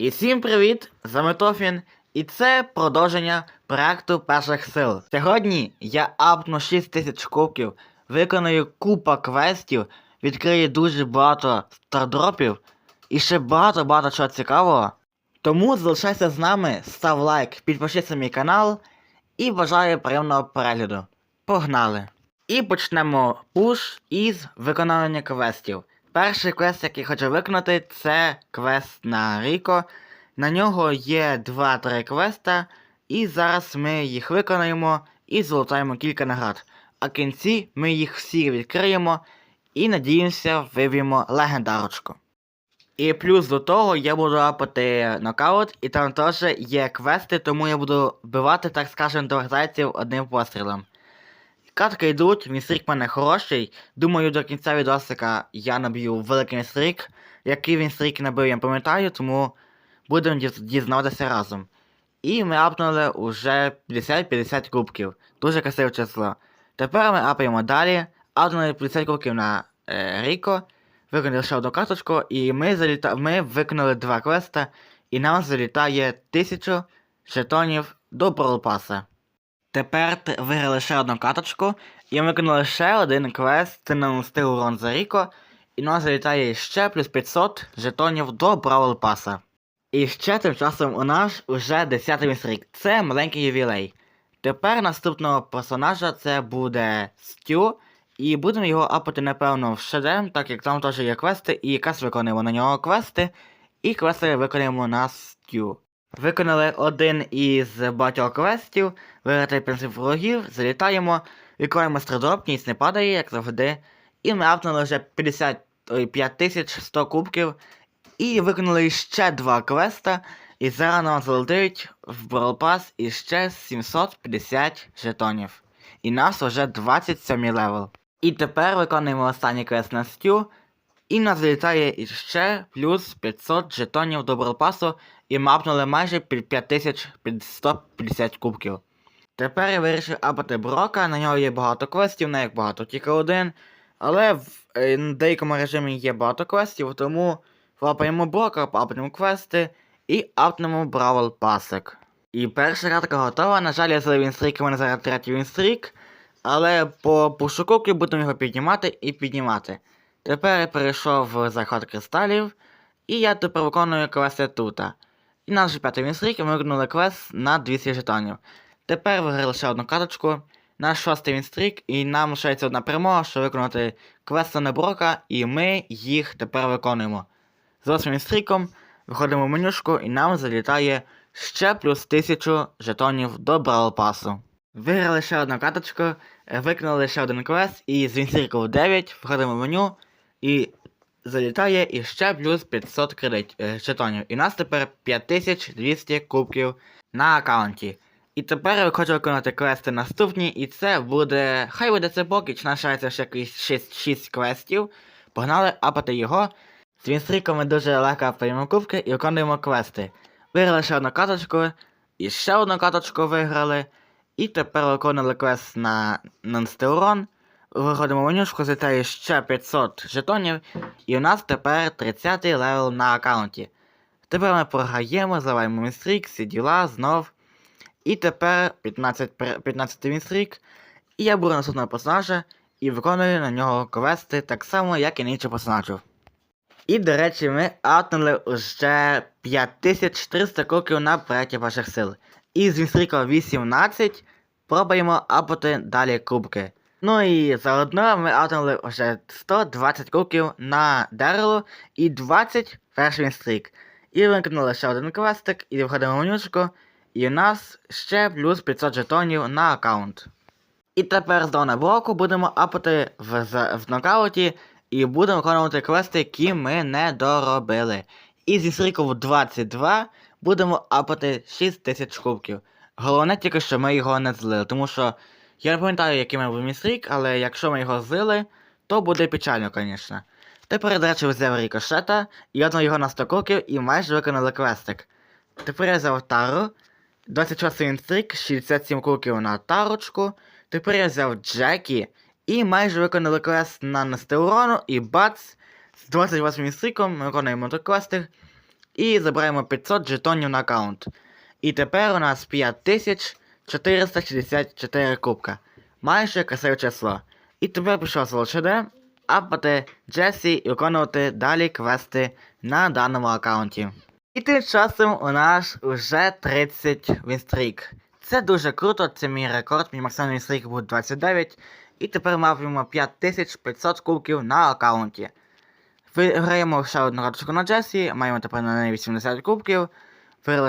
І всім привіт! З вами Тофін, і це продовження проекту перших сил. Сьогодні я апну 6 тисяч кубків, виконую купа квестів, відкрию дуже багато стардропів і ще багато-багато чого цікавого. Тому залишайся з нами, став лайк, підпишись на мій канал і бажаю приємного перегляду. Погнали! І почнемо пуш із виконання квестів. Перший квест, який хочу виконати, це квест на Ріко. На нього є 2-3 квеста, і зараз ми їх виконаємо і золотаємо кілька наград. А кінці ми їх всі відкриємо і надіємося виб'ємо легендарочку. І плюс до того я буду апати нокаут, і там теж є квести, тому я буду вбивати, так скажем, двох зайців одним пострілом. Катки йдуть, містрік в мене хороший. Думаю, до кінця відосика я наб'ю великий містрік. Який він стрік набив, я пам'ятаю, тому будемо діз- дізнаватися разом. І ми апнули уже 50-50 кубків. Дуже красиве число. Тепер ми апаємо далі. Апнули 50 кубків на е, Ріко. Виконали ще одну карточку, і ми, заліта... ми виконали два квеста, і нам залітає 1000 жетонів до Brawl Паса. Тепер виграли ще одну каточку, і ми виконали ще один квест, це нанести урон за Ріко, і нас залітає ще плюс 500 жетонів до Бравл Паса. І ще тим часом у нас уже 10 містрік. Це маленький ювілей. Тепер наступного персонажа це буде Стю, і будемо його апати, напевно, в шедем, так як там теж є квести, і якраз виконуємо на нього квести, і квести виконуємо на Стю. Виконали один із багатьох квестів, виграти принцип ворогів, залітаємо, відкриваємо страдроп, ніц не падає, як завжди. І ми апнули вже 50, ой, 5100 кубків. І виконали ще два квеста. І зараз нам залетить в Brawl Pass іще 750 жетонів. І нас вже 27 левел. І тепер виконуємо останній квест на Стю. І нас залітає іще плюс 500 жетонів до Brawl Pass, і мапнули майже під 5150 кубків. Тепер я вирішив апати Брока, на нього є багато квестів, не як багато, тільки один. Але в е, деякому режимі є багато квестів, тому лапаємо Брока, апнемо квести і апнемо Бравл Пасик. І перша картка готова. На жаль, я залив вінстрік, у мене зараз третій вінстрік. Але по пошуковки будемо його піднімати і піднімати. Тепер я перейшов в захват кристалів, і я тепер виконую квести тут. І наш п'ятий вінстрік, і ми виконали квест на 200 жетонів. Тепер виграли ще одну карточку. Наш шостий вінстрік, і нам лишається одна перемога, щоб виконати квести на Брока, і ми їх тепер виконуємо. З восьмим вінстріком виходимо в менюшку, і нам залітає ще плюс 1000 жетонів до Бравл Пасу. Виграли ще одну карточку, виконали ще один квест, і з вінстріків 9 виходимо в меню, і залітає іще плюс 500 кредит, жетонів. І у нас тепер 5200 кубків на аккаунті. І тепер я хочу виконати квести наступні, і це буде. Хай буде це поки, чи лишається ще якісь 6, 6 квестів. Погнали апати його. З вінстріком ми дуже легко апаємо кубки і виконуємо квести. Виграли ще одну каточку, і ще одну каточку виграли. І тепер виконали квест на Нанстеурон. Виходимо менюшку, злітає ще 500 жетонів, і у нас тепер 30 левел на аккаунті. Тепер ми програємо, заливаємо мінстрік, всі діла, знов. І тепер 15, пер- 15 вінстрік. І я беру наступного персонажа і виконую на нього квести так само, як і на інших персонажів. І, до речі, ми атнули вже 5400 кроків на проєкті ваших сил. І з вінстріка 18 пробуємо апати далі кубки. Ну і заодно ми атнули вже 120 кроків на дерево і 20 перший вінстрік. І виконали ще один квестик, і виходимо в менюшку, і у нас ще плюс 500 жетонів на аккаунт. І тепер з дона блоку будемо апати в, в нокауті і будемо виконувати квести, які ми не доробили. І зі стріків 22 будемо апати 6000 кубків. Головне тільки, що ми його не злили, тому що я не пам'ятаю, який ми був містрік, але якщо ми його злили, то буде печально, звісно. Тепер, до речі, взяв рікошета, і одно його на 100 кроків і майже виконали квестик. Тепер я взяв тару, 26 інстрик, 67 кроків на тарочку. Тепер я взяв Джекі і майже виконали квест на Нестеурону і бац! З 28 стріком ми виконуємо той квестик. і забираємо 500 жетонів на аккаунт. І тепер у нас 5464 кубка. Майже красиве число. І тепер пішов з ЛЧД, апати Джесі і виконувати далі квести на даному аккаунті. І тим часом у нас вже 30 вінстрік. Це дуже круто, це мій рекорд, мій максимальний вінстрік був 29. І тепер маємо 5500 кубків на аккаунті. Виграємо ще одну карточку на Джесі, маємо тепер на неї 80 кубків.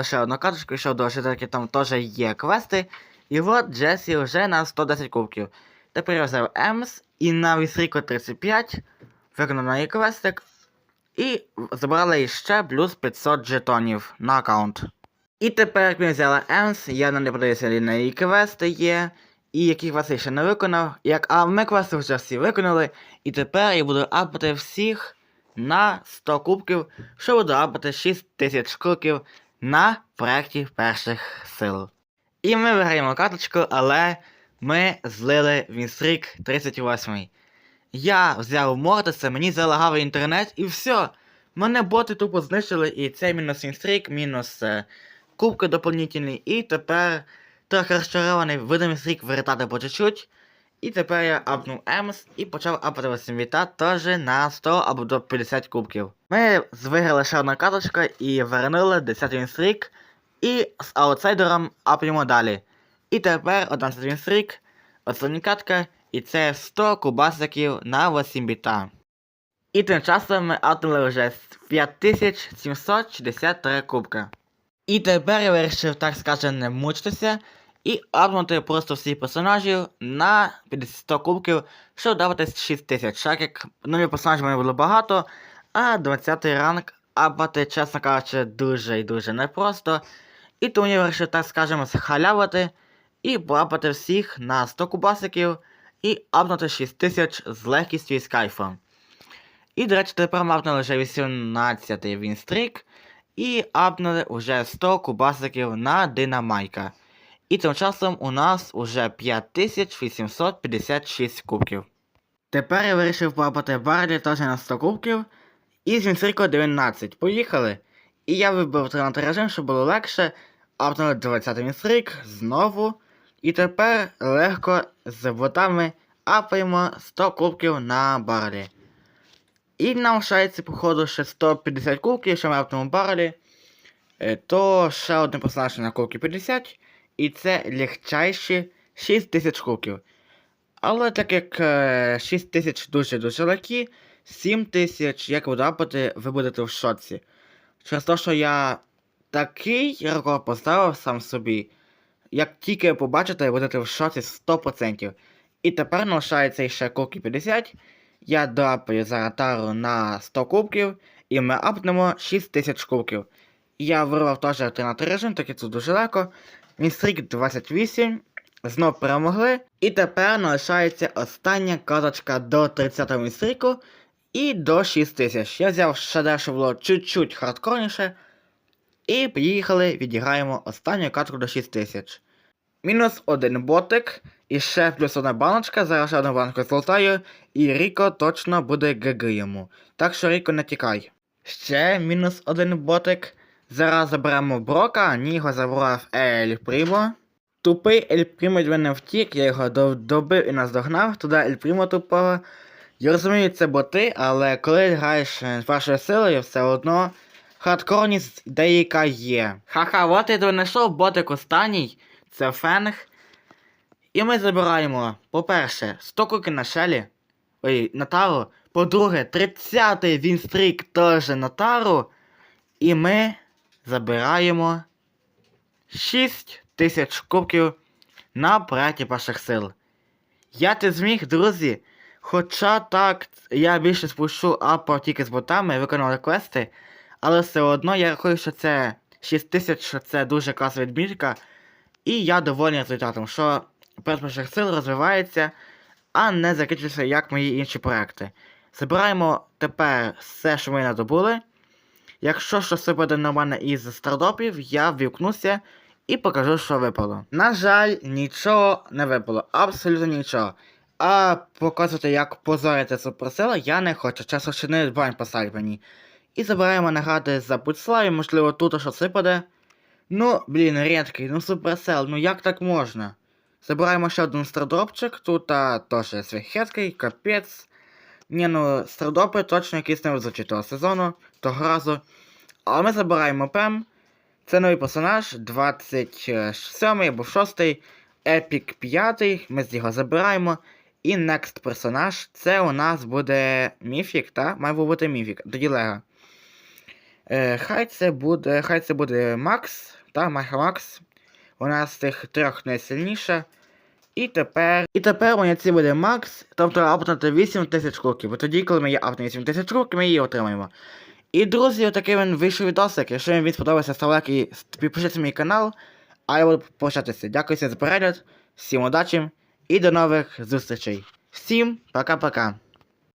Ще одну карточку, ще до шитерки там теж є квести. І от Джесі вже на 110 кубків. Тепер я взяв Емс і на вісріку 35 виконав на її квестик. І забрали ще плюс 500 жетонів на аккаунт. І тепер, як ми взяли Емс, я не подивився на її квести є. І які квести ще не виконав. Як, а ми квести вже всі виконали. І тепер я буду апати всіх на 100 кубків, що буду апати 6000 кубків на проєкті перших сил. І ми виграємо карточку, але ми злили Вінстрік 38. Я взяв Мортиса, мені залагав інтернет і все. Мене боти тупо знищили, і це мінус Вінстрік, мінус е, кубки доповнительні, і тепер трохи розчарований, видав Вінстрік вертати по чуть-чуть. І тепер я апнув Емс і почав апати 8 віта теж на 100 або до 50 кубків. Ми виграли ще одна карточка і вернули 10 вінстрік. І з аутсайдером апнемо далі. І тепер 11 вінстрік, остання катка, і це 100 кубасиків на 8 біта. І тим часом ми апнули вже 5763 кубка. І тепер я вирішив, так скажем, не мучитися і апнути просто всіх персонажів на 50 кубків, щоб давати 6 тисяч. Так як нові персонажів в мене було багато, а 20 ранг апати, чесно кажучи, дуже і дуже непросто. І тому я вирішив, так скажемо, схалявати і поапати всіх на 100 кубасиків і апнути 6 тисяч з легкістю і з кайфом. І, до речі, тепер ми апнули вже 18-й вінстрік і апнули вже 100 кубасиків на Динамайка. І тим часом у нас уже 5856 кубків. Тепер я вирішив поапати Барлі теж на 100 кубків. І з Вінстріко 19. Поїхали. І я вибрав 13 режим, щоб було легше. Апнули 20 Вінстрік знову. І тепер легко з ботами апаємо 100 кубків на Барлі. І нам лишається, походу, ще 150 кубків, що ми апнемо Барлі. Е, То ще один персонаж на кубки 50. І це легчайші 6000 кубків. Але так як е, 6000 дуже-дуже легкі, 7000, як буду апати, ви будете в шоці. Через те, що я такий рекорд поставив сам собі. Як тільки побачите, будете в шоці 100%. І тепер лишається ще кубки 50. Я доапаю зараз тару на 100 кубків, і ми апнемо 6000 кубків. Я вирвав теж альтернативний режим, так як це дуже легко. Мінстрік 28. Знов перемогли. І тепер залишається остання карточка до 30-го мінстріку і до 6000. Я взяв ще що було чуть-чуть хардкорніше. І поїхали, відіграємо останню картку до 6000. Мінус один ботик, і ще плюс одна баночка, зараз ще одну банку золотаю, і Ріко точно буде ГГ йому. Так що Ріко не тікай. Ще мінус один ботик. Зараз заберемо Брока, ні його забрав Ель Прімо. Тупий Ель Прімо від мене втік, я його добив і наздогнав, туди Ель Прімо тупого. Я розумію, це боти, але коли граєш е, з вашою силою, все одно хардкорність деяка є. Ха-ха, от я донайшов ботик останній, це фенг. І ми забираємо, по-перше, 100 кубків на шелі. Ой, на тару. По-друге, 30-й вінстрік теж на тару. І ми забираємо 6 тисяч кубків на проєкті перших сил. Я це зміг, друзі. Хоча так, я більше спущу апо тільки з ботами, виконували квести, але все одно я рахую, що це 6 тисяч, що це дуже класна відмітка. І я довольний результатом, що перших сил розвивається, а не закінчується як мої інші проекти. Забираємо тепер все, що ми надобули. Якщо щось випаде на мене із стартопів, я ввікнуся і покажу, що випало. На жаль, нічого не випало, абсолютно нічого. А показувати, як позорити суперсила, я не хочу, часу ще не бань поставить мені. І забираємо награди за Путславі, можливо, тут щось випаде. Ну, блін, рідкий, ну суперсел, ну як так можна? Забираємо ще один стардропчик, тут а, теж свяхетський, капець. Ні, ну, стардропи точно якісь не визначить того сезону, того разу. Але ми забираємо Пем. Це новий персонаж, 27 або 6 Епік 5, ми з його забираємо. І next персонаж, це у нас буде Міфік, так? Має бути Міфік, тоді Лего. Е, хай це буде. Хай це буде Макс, та Майха Макс. Вона з тих трьох найсильніша. І тепер. І тепер у ці буде Макс, тобто апнути 8 тисяч кроків. І тоді, коли ми є апнути 8 тисяч кроків, ми її отримаємо. І друзі, отакий він вийшов відосик. Якщо вам він сподобався, став лайк і підпишіться мій канал. А я буду прощатися. Дякую за перегляд, всім удачі і до нових зустрічей. Всім пока-пока.